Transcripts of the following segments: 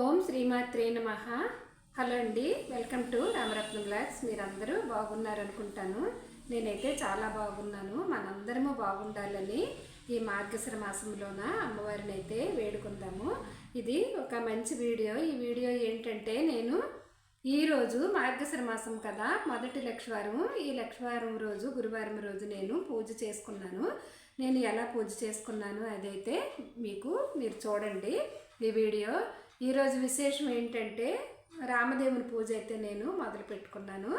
ఓం శ్రీమాత్రే నమ. హలో అండి వెల్కమ్ టు రామరత్న బ్లాగ్స్ మీరందరూ బాగున్నారు అనుకుంటాను నేనైతే చాలా బాగున్నాను. మనందరము బాగుండాలని ఈ మార్గశిర మాసంలోన అమ్మవారిని అయితే వేడుకుందాము. ఇది ఒక మంచి వీడియో. ఈ వీడియో ఏంటంటే నేను ఈరోజు మార్గశిర మాసం కదా మొదటి లక్షవారం. ఈ లక్షవారం రోజు గురువారం రోజు నేను పూజ చేసుకున్నాను. నేను ఎలా పూజ చేసుకున్నాను అదైతే మీకు మీరు చూడండి. ఈ వీడియో ఈరోజు విశేషం ఏంటంటే రామదేవుని పూజ అయితే నేను మొదలు పెట్టుకున్నాను.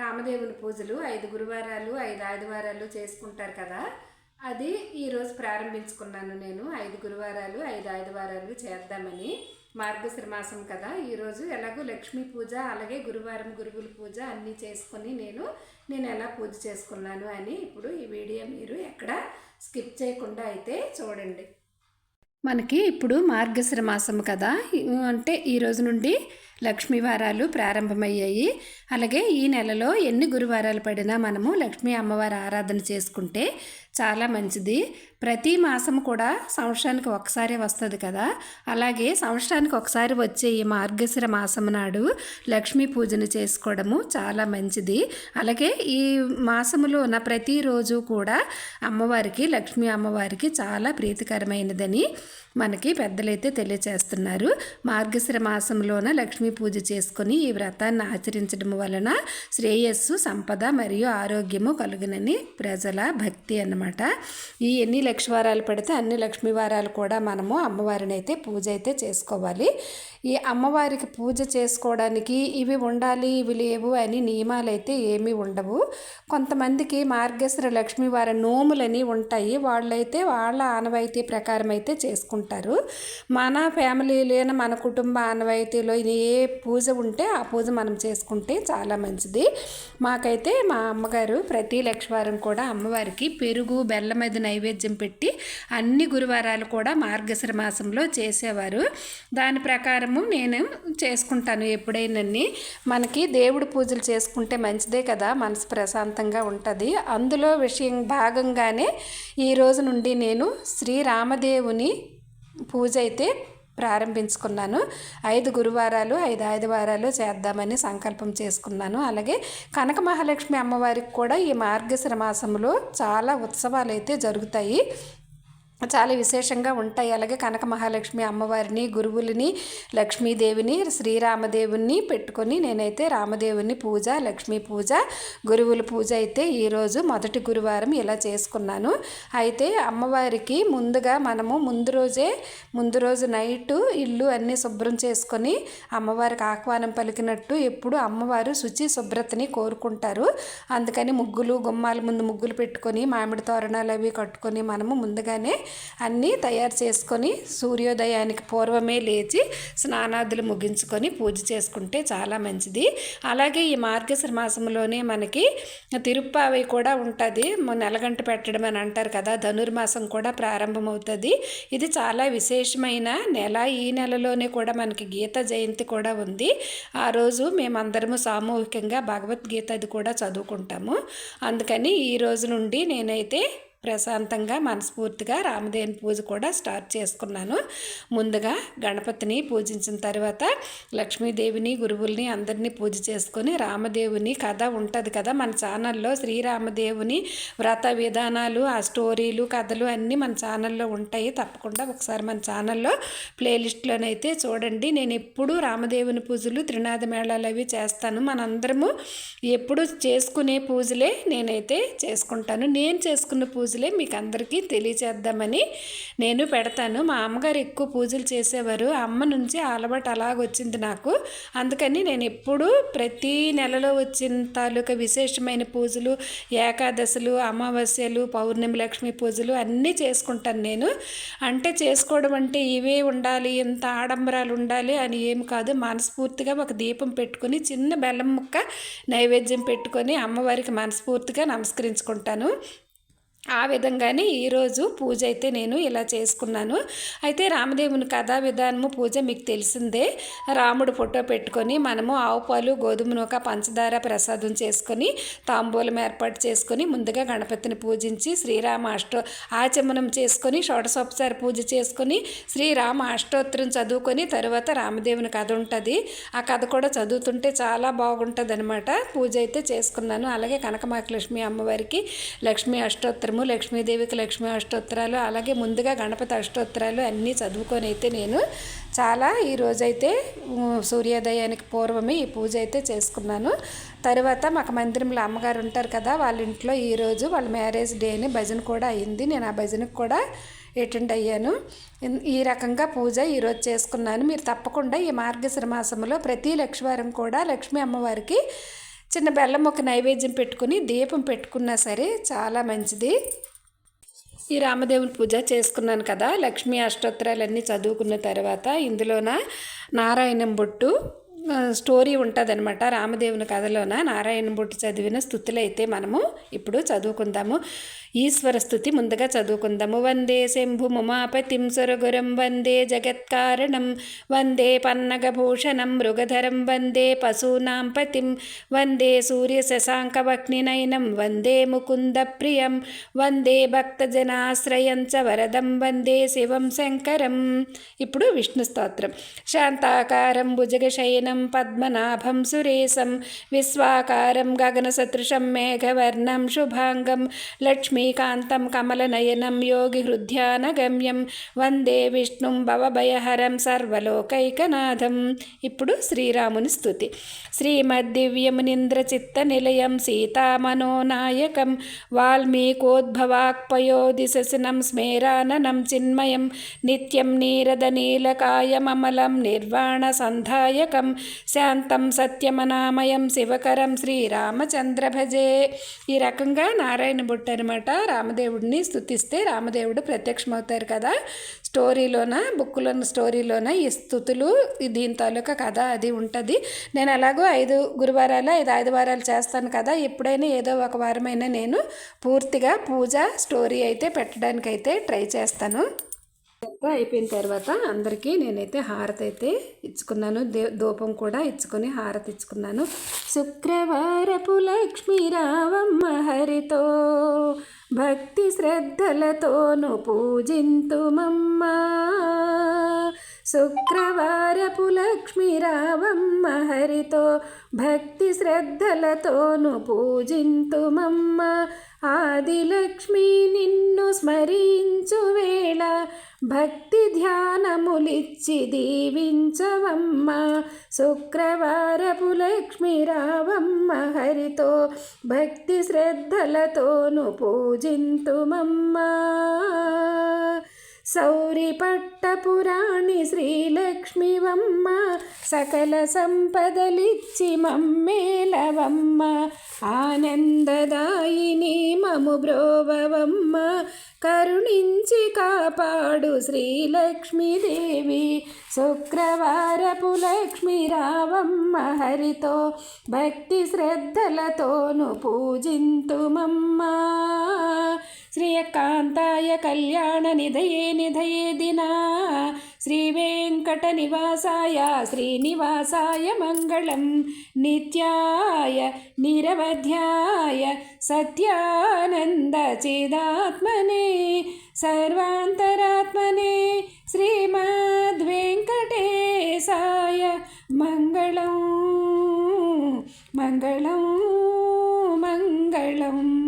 రామదేవుని పూజలు ఐదు గురువారాలు ఐదు ఆదివారాలు చేసుకుంటారు కదా. అది ఈరోజు ప్రారంభించుకున్నాను నేను. ఐదు గురువారాలు ఐదు ఆదివారాలు చేద్దామని. మార్గశ్ర మాసం కదా. ఈరోజు ఎలాగో లక్ష్మీ పూజ అలాగే గురువారం గురువుల పూజ అన్నీ చేసుకొని నేను నేను ఎలా పూజ చేసుకున్నాను అని ఇప్పుడు ఈ వీడియో మీరు ఎక్కడ స్కిప్ చేయకుండా అయితే చూడండి. మనకి ఇప్పుడు మార్గశిర మాసం కదా. అంటే ఈ రోజు నుండి లక్ష్మీ వారాలు ప్రారంభమయ్యాయి. అలాగే ఈ నెలలో ఎన్ని గురువారాలు పడినా మనము లక్ష్మీ అమ్మవారి ఆరాధన చేసుకుంటే చాలా మంచిది. ప్రతి మాసం కూడా సంవత్సరానికి ఒకసారి వస్తుంది కదా. అలాగే సంవత్సరానికి ఒకసారి వచ్చే ఈ మార్గశిర మాసం నాడు లక్ష్మీ పూజను చేసుకోవడము చాలా మంచిది. అలాగే ఈ మాసములో ఉన్న ప్రతిరోజు కూడా అమ్మవారికి లక్ష్మీ అమ్మవారికి చాలా ప్రీతికరమైనదని మనకి పెద్దలైతే తెలియచేస్తున్నారు. మార్గశిర మాసంలోన లక్ష్మీ పూజ చేసుకొని ఈ వ్రతాన్ని ఆచరించడం వలన శ్రేయస్సు సంపద మరియు ఆరోగ్యము కలుగునని ప్రజల భక్తి అన్నమాట. ఈ ఎన్ని లక్ష్మీవారాలు పెడితే అన్ని లక్ష్మీవారాలు కూడా మనము అమ్మవారిని అయితే పూజ అయితే చేసుకోవాలి. ఈ అమ్మవారికి పూజ చేసుకోవడానికి ఇవి ఉండాలి ఇవి లేవు అని నియమాలు అయితే ఏమీ ఉండవు. కొంతమందికి మార్గశ్ర లక్ష్మీవారి నోములని ఉంటాయి. వాళ్ళైతే వాళ్ళ ఆనవాయితీ ప్రకారం అయితే చేసుకుంటారు. మన ఫ్యామిలీలోనే మన కుటుంబ ఆనవాయితీలో ఏ ఏ పూజ ఉంటే ఆ పూజ మనం చేసుకుంటే చాలా మంచిది. మాకైతే మా అమ్మగారు ప్రతి లక్షవారం కూడా అమ్మవారికి పెరుగు బెల్లం మీద నైవేద్యం పెట్టి అన్ని గురువారాలు కూడా మార్గశిర మాసంలో చేసేవారు. దాని ప్రకారము నేను చేసుకుంటాను ఎప్పుడైనా మనకి దేవుడి పూజలు చేసుకుంటే మంచిదే కదా మనసు ప్రశాంతంగా ఉంటుంది. అందులో విషయం భాగంగానే ఈ రోజు నుండి నేను శ్రీరామదేవుని పూజ అయితే ప్రారంభించుకున్నాను. ఐదు గురువారాలు ఐదు ఆదివారాలు చేద్దామని సంకల్పం చేసుకున్నాను. అలాగే కనక మహాలక్ష్మి అమ్మవారికి కూడా ఈ మార్గశిర మాసంలో చాలా ఉత్సవాలు అయితే జరుగుతాయి. చాలా విశేషంగా ఉంటాయి. అలాగే కనక మహాలక్ష్మి అమ్మవారిని గురువులని లక్ష్మీదేవిని శ్రీరామదేవుని పెట్టుకొని నేనైతే రామదేవుని పూజ లక్ష్మీ పూజ గురువుల పూజ అయితే ఈరోజు మొదటి గురువారం ఇలా చేసుకున్నాను. అయితే అమ్మవారికి ముందుగా మనము ముందు రోజే ముందు రోజు నైటు ఇల్లు అన్నీ శుభ్రం చేసుకొని అమ్మవారికి ఆహ్వానం పలికినట్టు ఎప్పుడు అమ్మవారు శుచి శుభ్రతని కోరుకుంటారు. అందుకని ముగ్గులు గుమ్మాల ముందు ముగ్గులు పెట్టుకొని మామిడి తోరణాలు అవి కట్టుకొని మనము ముందుగానే అన్నీ తయారు చేసుకొని సూర్యోదయానికి పూర్వమే లేచి స్నానాదులు ముగించుకొని పూజ చేసుకుంటే చాలా మంచిది. అలాగే ఈ మార్గశిర మాసంలోనే మనకి తిరుప్పావి కూడా ఉంటుంది. నెలగంట పెట్టడం అని అంటారు కదా ధనుర్మాసం కూడా ప్రారంభమవుతుంది. ఇది చాలా విశేషమైన నెల. ఈ నెలలోనే కూడా మనకి గీత జయంతి కూడా ఉంది. ఆ రోజు మేమందరము సామూహికంగా భగవద్గీత అది కూడా చదువుకుంటాము. అందుకని ఈ రోజు నుండి నేనైతే ప్రశాంతంగా మనస్ఫూర్తిగా రామదేవుని పూజ కూడా స్టార్ట్ చేసుకున్నాను. ముందుగా గణపతిని పూజించిన తర్వాత లక్ష్మీదేవిని గురువుల్ని అందరినీ పూజ చేసుకొని రామదేవుని కథ ఉంటుంది కదా మన ఛానల్లో. శ్రీరామదేవుని వ్రత విధానాలు ఆ స్టోరీలు కథలు అన్నీ మన ఛానల్లో ఉంటాయి. తప్పకుండా ఒకసారి మన ఛానల్లో ప్లేలిస్ట్లోనైతే చూడండి. నేను ఎప్పుడూ రామదేవుని పూజలు త్రినాథ మేళాలు అవి చేస్తాను. మనందరము ఎప్పుడు చేసుకునే పూజలే నేనైతే చేసుకుంటాను. నేను చేసుకున్న పూజ పూజలే మీకు అందరికీ తెలియచేద్దామని నేను పెడతాను. మా అమ్మగారు ఎక్కువ పూజలు చేసేవారు. అమ్మ నుంచి అలవాటు అలాగొచ్చింది నాకు. అందుకని నేను ఎప్పుడు ప్రతి నెలలో వచ్చిన తాలూకా విశేషమైన పూజలు ఏకాదశులు అమావాస్యలు పౌర్ణమి లక్ష్మి పూజలు అన్నీ చేసుకుంటాను నేను. అంటే చేసుకోవడం అంటే ఇవే ఉండాలి ఇంత ఆడంబరాలు ఉండాలి అని ఏమి కాదు. మనస్ఫూర్తిగా ఒక దీపం పెట్టుకుని చిన్న బెల్లం ముక్క నైవేద్యం పెట్టుకొని అమ్మవారికి మనస్ఫూర్తిగా నమస్కరించుకుంటాను. ఆ విధంగానే ఈరోజు పూజ అయితే నేను ఇలా చేసుకున్నాను. అయితే రామదేవుని కథా విధానము పూజ మీకు తెలిసిందే. రాముడు ఫోటో పెట్టుకొని మనము ఆవు పాలు గోధుమ నూక పంచదార ప్రసాదం చేసుకొని తాంబూలం ఏర్పాటు చేసుకొని ముందుగా గణపతిని పూజించి శ్రీరామ అష్టో ఆచమనం చేసుకొని షోడశోపచార పూజ చేసుకొని శ్రీరామ అష్టోత్తరం చదువుకొని తర్వాత రామదేవుని కథ ఉంటుంది. ఆ కథ కూడా చదువుతుంటే చాలా బాగుంటుంది అనమాట పూజ అయితే చేసుకున్నాను. అలాగే కనకమాకలక్ష్మి అమ్మవారికి లక్ష్మీ అష్టోత్తరము లక్ష్మీదేవికి లక్ష్మీ అష్టోత్తరాలు అలాగే ముందుగా గణపతి అష్టోత్తరాలు అన్నీ చదువుకొని అయితే నేను చాలా ఈరోజైతే సూర్యోదయానికి పూర్వమే ఈ పూజ అయితే చేసుకున్నాను. తర్వాత మాకు మందిరంలో అమ్మగారు ఉంటారు కదా వాళ్ళ ఇంట్లో ఈరోజు వాళ్ళ మ్యారేజ్ డే అని భజన కూడా అయింది. నేను ఆ భజనకు కూడా అటెండ్ అయ్యాను. ఈ రకంగా పూజ ఈరోజు చేసుకున్నాను. మీరు తప్పకుండా ఈ మార్గశిర మాసంలో ప్రతి లక్షవారం కూడా లక్ష్మీ అమ్మవారికి చిన్న బెల్లం ఒక నైవేద్యం పెట్టుకుని దీపం పెట్టుకున్నా సరే చాలా మంచిది. ఈ రామదేవుని పూజ చేసుకున్నాను కదా లక్ష్మీ అష్టోత్తరాలన్నీ చదువుకున్న తర్వాత ఇందులోన నారాయణం బొట్టు స్టోరీ ఉంటుందన్నమాట రామదేవుని కథలోన. నారాయణ బుట్టి చదివిన స్థుతులు అయితే మనము ఇప్పుడు చదువుకుందాము. ఈశ్వర స్థుతి ముందుగా చదువుకుందాము. వందే శంభు ముమాపతిం సురగురం. వందే జగత్కారణం వందే పన్నగభూషణం మృగధరం. వందే పశూనాం పతిం వందే సూర్య శశాంకవక్నినయనం వందే ముకుంద ప్రియం. వందే భక్తజనాశ్రయం చ వరదం. వందే శివం శంకరం. ఇప్పుడు విష్ణు స్తోత్రం. శాంతాకారం భుజగశయనం. పద్మనాభం సురేశం విశ్వాకారం గగనసదృశం మేఘవర్ణం శుభాంగం లక్ష్మీకాంతం కమలనయనం యోగిహృద్యానగమ్యం వందే విష్ణుం భవభయహరం సర్వలోకైకనాథం. ఇప్పుడు శ్రీరాముని స్థుతి శ్రీమద్దివ్యమునింద్రచిత్త నిలయం సీతామనోనాయకం వాల్మీకోద్భవాక్పయోదిశనం స్మేరాననం చిన్మయం నిత్యం నీరదనీలకాయమమలం నిర్వాణసంధాయకం శాంతం సత్యమనామయం శివకరం శ్రీరామచంద్ర భజే ఈ రకంగా నారాయణ బుట్ట అనమాట రామదేవుడిని స్థుతిస్తే రామదేవుడు ప్రత్యక్షమవుతారు కదా. స్టోరీలోన బుక్లోన స్టోరీలోన ఈ స్థుతులు దీని తాలూకా కథ అది ఉంటుంది. నేను అలాగో ఐదు గురువారాలు ఐదు ఐదు వారాలు చేస్తాను కదా. ఎప్పుడైనా ఏదో ఒక వారమైనా నేను పూర్తిగా పూజ స్టోరీ అయితే పెట్టడానికి అయితే ట్రై చేస్తాను. అయిపోయిన తర్వాత అందరికీ నేనైతే హారతి అయితే ఇచ్చుకున్నాను. దే ధూపం కూడా ఇచ్చుకొని హారతి ఇచ్చుకున్నాను. శుక్రవారపు లక్ష్మీ రావమ్మ హరితో భక్తి శ్రద్ధలతోను పూజింతుమమ్మ. శుక్రవారపు లక్ష్మీరావమ్మ హరితో భక్తి శ్రద్ధలతోను పూజింతుమమ్మ. ఆదిలక్ష్మి నిన్ను స్మరించు వేళ భక్తి ధ్యానములిచ్చి దీవించవమ్మ. శుక్రవారపు లక్ష్మీరావమ్మ హరితో భక్తి శ్రద్ధలతోను పూజింతుమమ్మ. సౌరిపట్టపురాణి శ్రీలక్ష్మివమ్మ సకల సంపదలిచ్చి మమ్మేలవమ్మ ఆనందదాయిని మము బ్రోవవమ్మ. కరుణించి కాపాడు శ్రీలక్ష్మీదేవి. శుక్రవారపు లక్ష్మి రావమ్మ హరితో భక్తి శ్రద్ధలతోను పూజింతుమమ్మా. ശ്രീയക്കാന്തായ കല്യാണ നിധയേ നിധയേ ദിന. ശ്രീവേങ്കട നിവാസായ ശ്രീനിവാസായ മംഗളം. നിത്യായ നിരവധ്യായ സത്യാനന്ദ ചിതാത്മനെ. സർവാന്തരാത്മനെ ശ്രീമദ്വേങ്കടേശായ മംഗളം. മംഗളം മംഗളം.